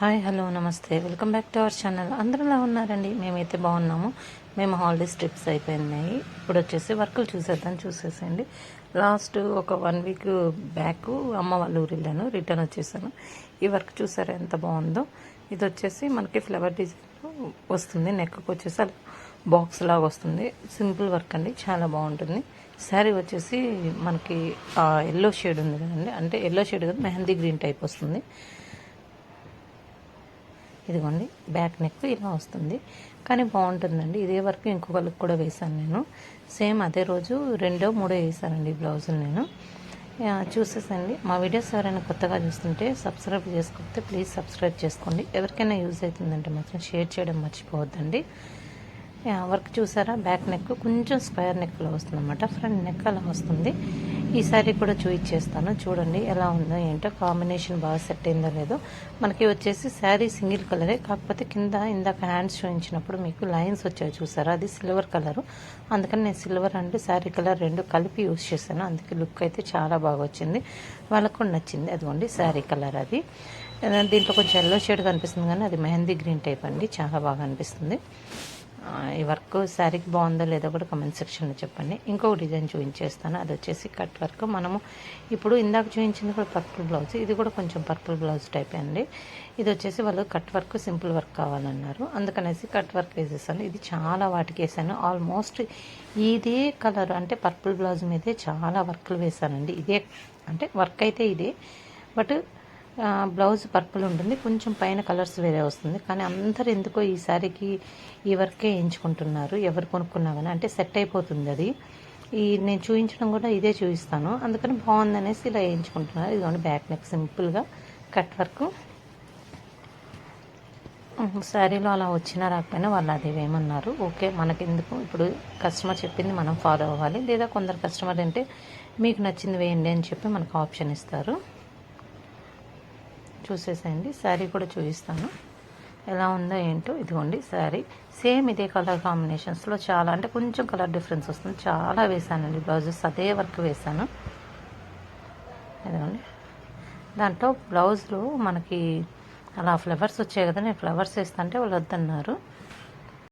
Hi hello నమస్తే. Welcome back to our channel. అందరూ ఎలా ఉన్నారండి? మేమైతే బాగున్నాము. మేము హాలిడేస్ ట్రిప్స్ అయిపోయినాయి. ఇప్పుడు వచ్చేసి వర్కులు చూసేద్దాం చూసేసేయండి. లాస్ట్ ఒక వన్ వీక్ బ్యాక్ అమ్మ వాళ్ళ ఊరు వెళ్ళాను. రిటర్న్ వచ్చేసాను. ఈ వర్క్ చూసారా? ఎంత బాగుందో. ఇది వచ్చేసి మనకి ఫ్లవర్ డిజైన్ వస్తుంది. నెక్కకు వచ్చేసి బాక్స్ లాగా వస్తుంది. సింపుల్ వర్క్ అండి. చాలా బాగుంటుంది. శారీ వచ్చేసి మనకి ఎల్లో షేడ్ ఉంది కదండి. అంటే ఎల్లో షేడ్ కదా మెహందీ గ్రీన్ టైప్ వస్తుంది. ఇదిగోండి బ్యాక్ నెక్ ఇలా వస్తుంది. కానీ బాగుంటుందండి. ఇదే వరకు ఇంకొకరికి కూడా వేశాను నేను. సేమ్ అదే రోజు రెండో మూడో వేసానండి ఈ బ్లౌజులు నేను. చూసేసండి. మా వీడియోస్ ఎవరైనా కొత్తగా చూస్తుంటే సబ్స్క్రైబ్ చేసుకోకపోతే ప్లీజ్ సబ్స్క్రైబ్ చేసుకోండి. ఎవరికైనా యూజ్ అవుతుందంటే మాత్రం షేర్ చేయడం మర్చిపోవద్దండి. వర్క్ చూసారా? బ్యాక్ నెక్ కొంచెం స్క్వేర్ నెక్లో వస్తుంది అనమాట ఫ్రంట్ నెక్ అలా వస్తుంది. ఈ సారీ కూడా చూపించేస్తాను చూడండి ఎలా ఉందో ఏంటో. కాంబినేషన్ బాగా సెట్ అయిందో లేదో. మనకి వచ్చేసి శారీ సింగిల్ కలరే కాకపోతే కింద ఇందాక హ్యాండ్స్ చూపించినప్పుడు మీకు లైన్స్ వచ్చాయి చూసారా? అది సిల్వర్ కలరు. అందుకని నేను సిల్వర్ అండ్ శారీ కలర్ రెండు కలిపి యూస్ చేశాను. అందుకే లుక్ అయితే చాలా బాగా వచ్చింది. వాళ్ళకు కూడా నచ్చింది. అదిగోండి శారీ కలర్ అది. దీంట్లో కొంచెం ఎల్లో షేడ్ కనిపిస్తుంది కానీ అది మెహందీ గ్రీన్ టైప్ అండి. చాలా బాగా అనిపిస్తుంది. ఈ వర్క్ శారీకి బాగుందో లేదో కూడా కమెంట్ సెక్షన్లో చెప్పండి. ఇంకొక డిజైన్ చూపించేస్తాను. అది వచ్చేసి కట్ వర్క్ మనము ఇప్పుడు ఇందాక చూపించింది కూడా పర్పుల్ బ్లౌజ్ ఇది కూడా కొంచెం పర్పుల్ బ్లౌజ్ టైప్ అండి. ఇది వచ్చేసి వాళ్ళు కట్ వర్క్ సింపుల్ వర్క్ కావాలన్నారు. అందుకనేసి కట్ వర్క్ వేసేసాను. ఇది చాలా వాటికి వేసాను. ఆల్మోస్ట్ ఇదే కలర్ అంటే పర్పుల్ బ్లౌజ్ మీదే చాలా వర్క్లు వేసానండి. ఇదే అంటే వర్క్ అయితే ఇదే. బట్ బ్లౌజ్ పర్పుల్ ఉంటుంది. కొంచెం పైన కలర్స్ వేరే వస్తుంది. కానీ అందరు ఎందుకో ఈ సారీకి ఈ వర్కే ఎంచుకుంటున్నారు. ఎవరు కొనుక్కున్నా కానీ అంటే సెట్ అయిపోతుంది అది. ఈ నేను చూపించడం కూడా ఇదే చూపిస్తాను. అందుకని బాగుందనేసి ఇలా వేయించుకుంటున్నారు ఇదిగోండి బ్యాక్ నెక్ సింపుల్గా కట్ వర్క్. శారీలో అలా వచ్చినా రాకపోయినా వాళ్ళు అది ఏమన్నారు ఓకే మనకెందుకు? ఇప్పుడు కస్టమర్ చెప్పింది మనం ఫాలో అవ్వాలి. లేదా కొందరు కస్టమర్ అంటే మీకు నచ్చింది వేయండి అని చెప్పి మనకు ఆప్షన్ ఇస్తారు. చూసేసేయండి. శారీ కూడా చూపిస్తాను. ఎలా ఉందో ఏంటో ఇదిగోండి శారీ. సేమ్ ఇదే కలర్ కాంబినేషన్స్లో చాలా అంటే కొంచెం కలర్ డిఫరెన్స్ వస్తుంది. చాలా వేసానండి బ్లౌజెస్ అదే వర్క్ వేసాను. ఇదిగోండి. దాంట్లో బ్లౌజ్లో మనకి అలా ఫ్లవర్స్ వచ్చాయి కదా నేను ఫ్లవర్స్ వేస్తుంటే వాళ్ళు వద్దన్నారు.